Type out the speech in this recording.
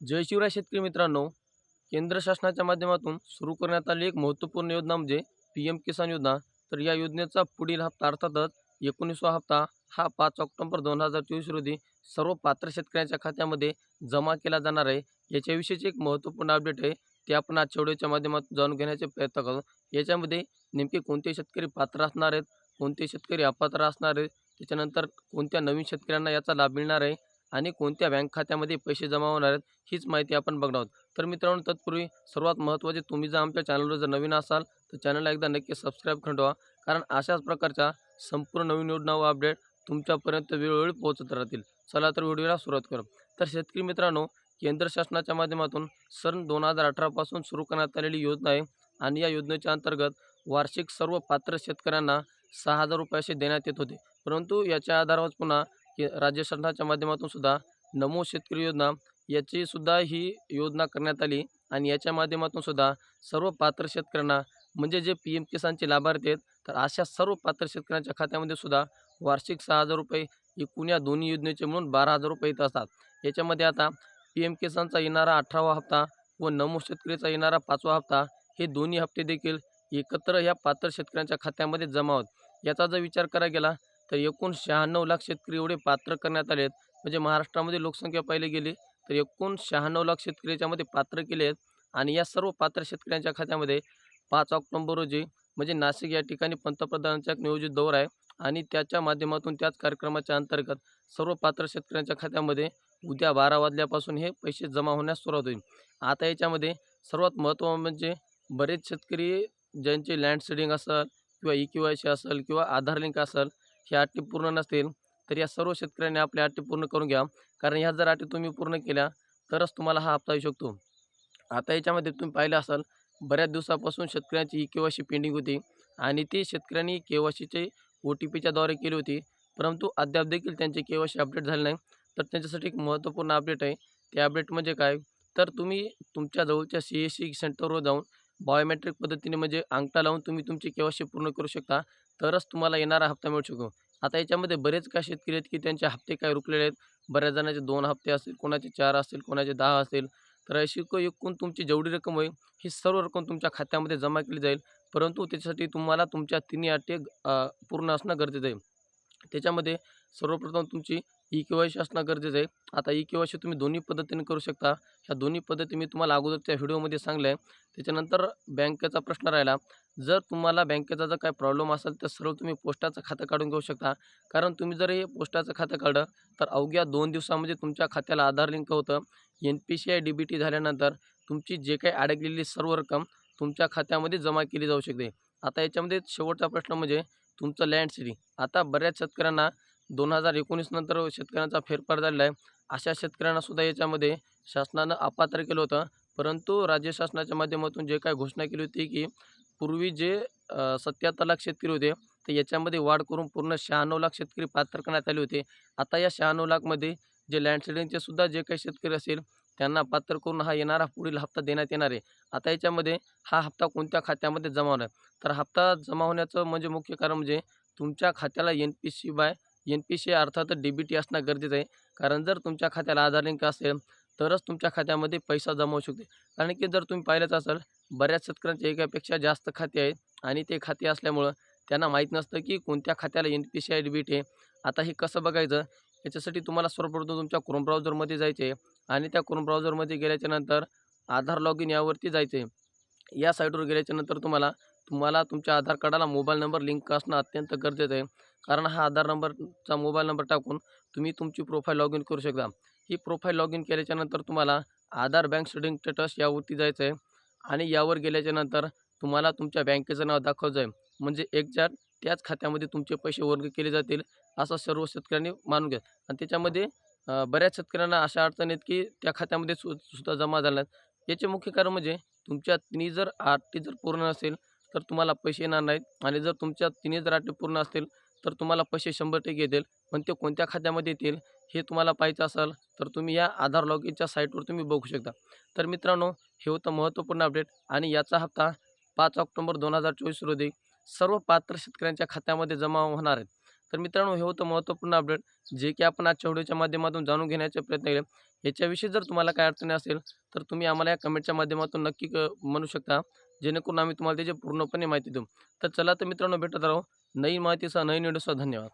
जय शिवराय शेतकरी मित्रांनो केंद्र शासनाच्या माध्यमातून सुरू करण्यात आली एक महत्त्वपूर्ण योजना म्हणजे पी एम किसान योजना. तर या योजनेचा पुढील हप्ता अर्थातच एकोणीसवा हप्ता हा पाच ऑक्टोबर दोन हजार चोवीस रोजी सर्व पात्र शेतकऱ्यांच्या खात्यामध्ये जमा केला जाणार आहे. याच्याविषयीची एक महत्त्वपूर्ण अपडेट आहे ते आपण आजच्या व्हिडिओच्या माध्यमातून जाणून घेण्याचे प्रयत्न करू. याच्यामध्ये नेमके कोणते शेतकरी पात्र असणार आहेत कोणते शेतकरी अपात्र असणार आहेत त्याच्यानंतर कोणत्या नवीन शेतकऱ्यांना याचा लाभ मिळणार आहे आणि कोणत्या बँक खात्यामध्ये पैसे जमा होणार आहेत हीच माहिती आपण बघणार आहोत. तर मित्रांनो तत्पूर्वी सर्वात महत्त्वाचे तुम्ही जर आमच्या चॅनलवर जर नवीन असाल तर चॅनलला एकदा नक्की सबस्क्राईब करून ठेवा. कारण अशाच प्रकारच्या संपूर्ण नवीन योजना व अपडेट तुमच्यापर्यंत वेळोवेळी पोहोचत राहतील. चला तर व्हिडिओला सुरुवात करू. तर शेतकरी मित्रांनो केंद्र शासनाच्या माध्यमातून सन दोन हजार अठरापासून सुरू करण्यात आलेली योजना आहे आणि या योजनेच्या अंतर्गत वार्षिक सर्व पात्र शेतकऱ्यांना सहा हजार रुपये असे देण्यात येत होते. परंतु याच्या आधारावर पुन्हा राज्य शासनाच्या माध्यमातून सुद्धा नमो शेतकरी योजना याची सुद्धा ही योजना करण्यात आली आणि याच्या माध्यमातून सुद्धा सर्व पात्र शेतकऱ्यांना म्हणजे जे पी एम किसानचे लाभार्थी आहेत तर अशा सर्व पात्र शेतकऱ्यांच्या खात्यामध्ये सुद्धा वार्षिक सहा हजार रुपये एकूण या दोन्ही योजनेचे म्हणून बारा हजार रुपये येत असतात. याच्यामध्ये आता पी एम किसानचा येणारा अठरावा हप्ता व नमो शेतकरीचा येणारा पाचवा हप्ता हे दोन्ही हप्ते देखील एकत्र ह्या पात्र शेतकऱ्यांच्या खात्यामध्ये जमा होत. याचा जर विचार करायला गेला तर एकूण शहाण्णव लाख शेतकरी एवढे पात्र करण्यात आले आहेत म्हणजे महाराष्ट्रामध्ये लोकसंख्या पाहिली गेली तर एकूण शहाण्णव लाख शेतकरी याच्यामध्ये पात्र केले आहेत. आणि या सर्व पात्र शेतकऱ्यांच्या खात्यामध्ये पाच ऑक्टोबर रोजी म्हणजे नाशिक या ठिकाणी पंतप्रधानांचा एक नियोजित दौरा आहे. आणि त्याच्या माध्यमातून त्याच कार्यक्रमाच्या अंतर्गत सर्व पात्र शेतकऱ्यांच्या खात्यामध्ये उद्या बारा वाजल्यापासून हे पैसे जमा होण्यास सुरुवात होईल. आता याच्यामध्ये सर्वात महत्त्व म्हणजे बरेच शेतकरी ज्यांचे लँड सेडिंग असेल किंवा ई क्यू आय सी असेल किंवा आधार लिंक असेल ह्या अटी पूर्ण नसतील तर या सर्व शेतकऱ्यांनी आपल्या अटी पूर्ण करून घ्या. कारण ह्या जर अटी तुम्ही पूर्ण केल्या तरच तुम्हाला हा हप्ता येऊ शकतो. आता याच्यामध्ये तुम्ही पाहिलं असाल बऱ्याच दिवसापासून शेतकऱ्यांची E K Y C pending होती आणि ती शेतकऱ्यांनी के वाय सीचे ओ टी पीच्याद्वारे केली होती. परंतु अद्याप देखील त्यांचे के वाय सी अपडेट झाले नाही. तर त्यांच्यासाठी एक महत्त्वपूर्ण अपडेट आहे. ते अपडेट म्हणजे काय? तर तुम्ही तुमच्या जवळच्या सी एस सी सेंटरवर जाऊन बायोमेट्रिक पद्धतीने म्हणजे अंगठा लावून तुम्ही तुमची के वाय सी पूर्ण करू शकता. तरच तुम्हाला येणारा हप्ता मिळू शकतो. आता याच्यामध्ये बरेच काय शेतकरी आहेत की त्यांचे हप्ते काय रुकलेले आहेत. बऱ्याच जणांचे दोन हप्ते असतील कोणाचे चार असतील कोणाचे दहा असतील. तर अशी एकूण तुमची जेवढी रक्कम होईल ही सर्व रक्कम तुमच्या खात्यामध्ये जमा केली जाईल. परंतु त्याच्यासाठी तुम्हाला तुमच्या तिन्ही अटी पूर्ण असणं गरजेचं आहे. त्याच्यामध्ये सर्वप्रथम तुमची ई के वाय सी असणं गरजेचं आहे. आता ई के वाय सी तुम्ही दोन्ही पद्धतीने करू शकता. ह्या दोन्ही पद्धती मी तुम्हाला अगोदरच्या व्हिडिओमध्ये सांगलं आहे त्याच्यानंतर बँकेचा प्रश्न राहिला. जर तुम्हाला बँकेचा जर काय प्रॉब्लेम असेल तर सरळ तुम्ही पोस्टाचं खातं काढून घेऊ शकता. कारण तुम्ही जर हे पोस्टाचं खातं काढलं तर अवघ्या दोन दिवसामध्ये तुमच्या खात्याला आधार लिंक होतं. N P C I D B T झाल्यानंतर तुमची जे काही अडकलेली सर्व रक्कम तुमच्या खात्यामध्ये जमा केली जाऊ शकते. आता याच्यामध्ये शेवटचा प्रश्न म्हणजे तुमचं लँड सिटी आता बऱ्याच शेतकऱ्यांना दोन हजार एकोणीस नंतर शेतकऱ्यांचा फेरफार झालेला आहे. अशा शेतकऱ्यांनासुद्धा याच्यामध्ये शासनानं अपात्र केलं होतं. परंतु राज्य शासनाच्या माध्यमातून जे काय घोषणा केली होती की पूर्वी जे सत्याहत्तर लाख शेतकरी होते तर याच्यामध्ये वाढ करून पूर्ण शहाण्णव लाख शेतकरी पात्र करण्यात आले होते. आता या शहाण्णव लाखमध्ये जे लँडसेडिंगचे सुद्धा जे काही शेतकरी असेल त्यांना पात्र करून हा येणारा पुढील हप्ता देण्यात येणार आहे. आता याच्यामध्ये हा हप्ता कोणत्या खात्यामध्ये जमा होणार तर हप्ता जमा होण्याचं म्हणजे मुख्य कारण म्हणजे तुमच्या खात्याला N P C by N P C अर्थात डी बी टी असणं गरजेचं आहे. कारण जर तुमच्या खात्याला आधार लिंक असेल तरच तुमच्या खात्यामध्ये पैसा जमा होऊ शकते. कारण की जर तुम्ही पाहिलंच असाल बऱ्याच शेतकऱ्यांचे एकापेक्षा जास्त खाते आहेत आणि ते खाते असल्यामुळं त्यांना माहीत नसतं की कोणत्या खात्याला N P C I D B T आहे. आता हे कसं बघायचं? याच्यासाठी तुम्हाला सर्वप्रथम तुमच्या क्रोम ब्राउझरमध्ये जायचे आहे आणि त्या क्रोम ब्राउझरमध्ये गेल्याच्यानंतर आधार लॉग इन यावरती जायचं आहे. या साईटवर गेल्याच्यानंतर तुम्हाला तुम्हाला तुमच्या आधार कार्डाला मोबाईल नंबर लिंक असणं अत्यंत गरजेचं आहे. कारण हा आधार नंबरचा मोबाईल नंबर टाकून तुम्ही तुमची प्रोफाईल लॉग इन करू शकता. ही प्रोफाईल लॉग इन केल्याच्यानंतर तुम्हाला आधार बँक स्टडिंग स्टेटस यावरती जायचं आहे. आणि यावर गेल्याच्यानंतर तुम्हाला तुमच्या बँकेचं नाव दाखवायचं आहे. म्हणजे एकजात त्याच खात्यामध्ये तुमचे पैसे वर्ग केले जातील असं सर्व शेतकऱ्यांनी मानून घ्या. आणि त्याच्यामध्ये बऱ्याच शेतकऱ्यांना अशा अडचण आहेत की त्या खात्यामध्ये सु सुद्धा जमा झाल्या आहेत याचे मुख्य कारण म्हणजे तुमच्या तिन्ही जर अटी जर पूर्ण नसेल तर तुम्हाला पैसे येणार नाहीत. आणि जर तुमच्या तिन्ही जर अटी पूर्ण असतील तर तुम्हाला पैसे शंभर टक्के येतील. पण ते कोणत्या खात्यामध्ये येतील हे तुम्हाला पाहायचं असेल तर तुम्ही या आधार लॉग इनच्या साईटवर तुम्ही बघू शकता. तर मित्रांनो हे होतं महत्त्वपूर्ण अपडेट आणि याचा हप्ता पाच ऑक्टोबर दोन हजार चोवीस रोजी सर्व पात्र शेतकऱ्यांच्या खात्यामध्ये जमा होणार आहेत तर मित्रांनो हे होतं महत्त्वपूर्ण अपडेट जे की आपण आजच्या व्हिडिओच्या माध्यमातून जाणून घेण्याचा प्रयत्न केले. याच्याविषयी जर तुम्हाला काय अडचणी असेल तर तुम्ही आम्हाला या कमेंटच्या माध्यमातून नक्की क म्हणू शकता. जेणेकरून आम्ही तुम्हाला त्याची पूर्णपणे माहिती देऊ. तर चला तर मित्रांनो भेटत राहू. नवीन माहितीसह नवीन व्हिडिओसह धन्यवाद.